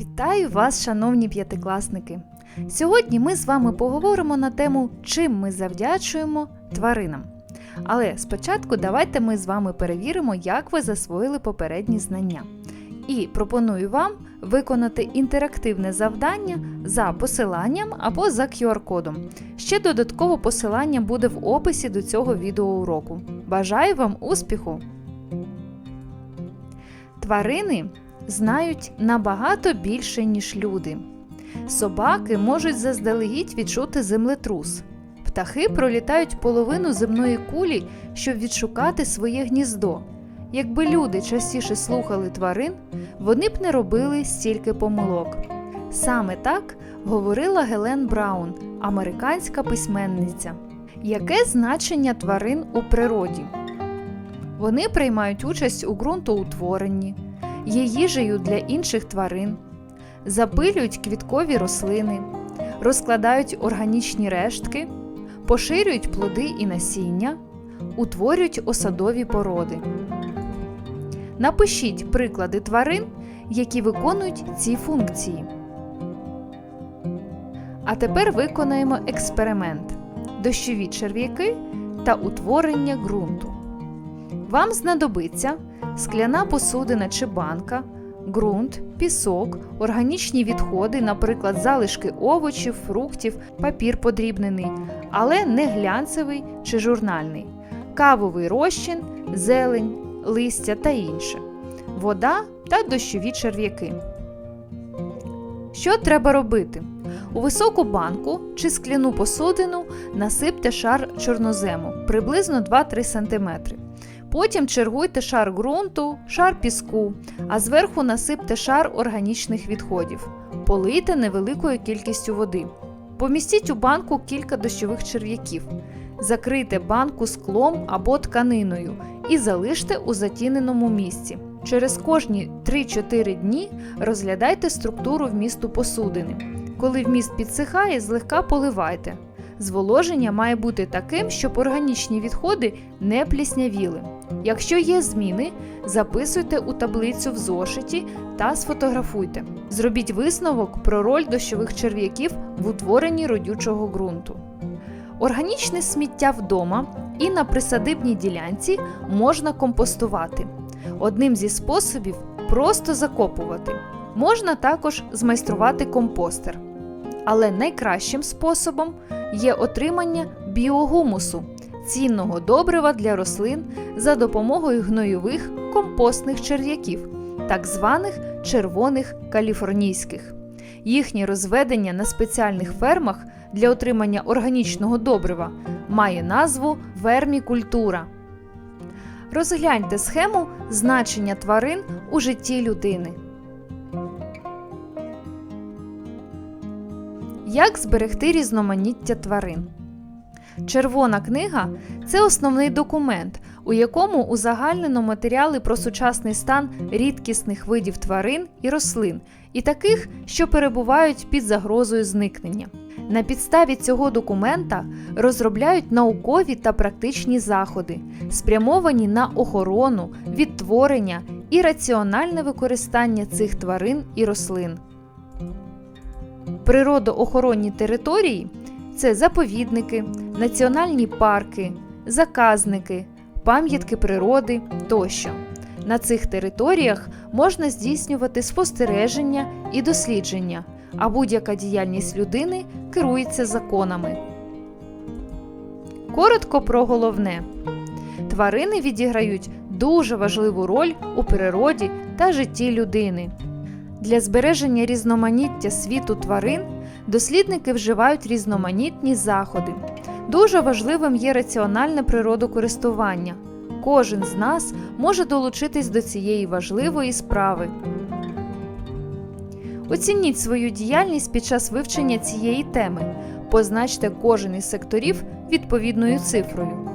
Вітаю вас, шановні п'ятикласники! Сьогодні ми з вами поговоримо на тему, чим ми завдячуємо тваринам. Але спочатку давайте ми з вами перевіримо, як ви засвоїли попередні знання. І пропоную вам виконати інтерактивне завдання за посиланням або за QR-кодом. Ще додатково посилання буде в описі до цього відеоуроку. Бажаю вам успіху! Тварини знають набагато більше, ніж люди. Собаки можуть заздалегідь відчути землетрус. Птахи пролітають половину земної кулі, щоб відшукати своє гніздо. Якби люди частіше слухали тварин, вони б не робили стільки помилок. Саме так говорила Гелен Браун, американська письменниця. Яке значення тварин у природі? Вони приймають участь у ґрунтоутворенні, є їжею для інших тварин, запилюють квіткові рослини, розкладають органічні рештки, поширюють плоди і насіння, утворюють осадові породи. Напишіть приклади тварин, які виконують ці функції. А тепер виконаємо експеримент: дощові черв'яки та утворення ґрунту. Вам знадобиться скляна посудина чи банка, ґрунт, пісок, органічні відходи, наприклад, залишки овочів, фруктів, папір подрібнений, але не глянцевий чи журнальний, кавовий розчин, зелень, листя та інше, вода та дощові черв'яки. Що треба робити? У високу банку чи скляну посудину насипте шар чорнозему приблизно 2-3 см. Потім чергуйте шар ґрунту, шар піску, а зверху насипте шар органічних відходів. Полийте невеликою кількістю води. Помістіть у банку кілька дощових черв'яків. Закрийте банку склом або тканиною і залиште у затіненому місці. Через кожні 3-4 дні розглядайте структуру вмісту посудини. Коли вміст підсихає, злегка поливайте. Зволоження має бути таким, щоб органічні відходи не пліснявіли. Якщо є зміни, записуйте у таблицю в зошиті та сфотографуйте. Зробіть висновок про роль дощових черв'яків в утворенні родючого ґрунту. Органічне сміття вдома і на присадибній ділянці можна компостувати. Одним зі способів просто закопувати. Можна також змайструвати компостер. Але найкращим способом є отримання біогумусу цінного добрива для рослин за допомогою гнойових компостних черв'яків, так званих червоних каліфорнійських. Їхнє розведення на спеціальних фермах для отримання органічного добрива має назву вермікультура. Розгляньте схему значення тварин у житті людини. Як зберегти різноманіття тварин? Червона книга це основний документ, у якому узагальнено матеріали про сучасний стан рідкісних видів тварин і рослин, і таких, що перебувають під загрозою зникнення. На підставі цього документа розробляють наукові та практичні заходи, спрямовані на охорону, відтворення і раціональне використання цих тварин і рослин. Природоохоронні території це заповідники, національні парки, заказники, пам'ятки природи тощо. На цих територіях можна здійснювати спостереження і дослідження, а будь-яка діяльність людини керується законами. Коротко про головне: тварини відіграють дуже важливу роль у природі та житті людини. Для збереження різноманіття світу тварин дослідники вживають різноманітні заходи. Дуже важливим є раціональне природокористування. Кожен з нас може долучитись до цієї важливої справи. Оцініть свою діяльність під час вивчення цієї теми. Позначте кожен із секторів відповідною цифрою.